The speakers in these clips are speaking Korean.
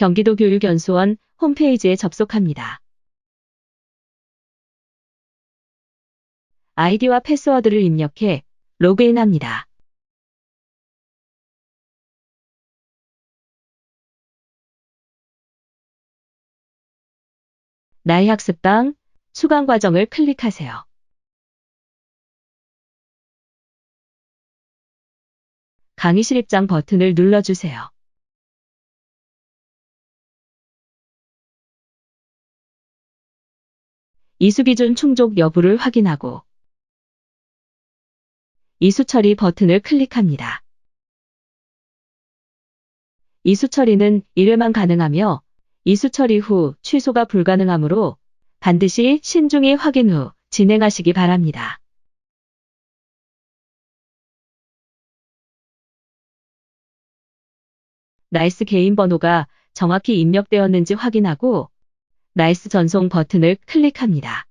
경기도 교육연수원 홈페이지에 접속합니다. 아이디와 패스워드를 입력해 로그인합니다. 나의 학습방 수강 과정을 클릭하세요. 강의실 입장 버튼을 눌러주세요. 이수 기준 충족 여부를 확인하고 이수 처리 버튼을 클릭합니다. 이수 처리는 1회만 가능하며 이수 처리 후 취소가 불가능하므로 반드시 신중히 확인 후 진행하시기 바랍니다. 나이스 개인 번호가 정확히 입력되었는지 확인하고 나이스 전송 버튼을 클릭합니다.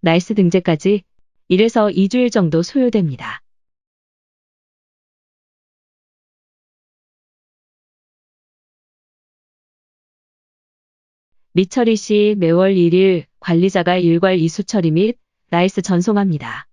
나이스 등재까지 1에서 2주일 정도 소요됩니다. 미처리 시 매월 1일 관리자가 일괄 이수 처리 및 나이스 전송합니다.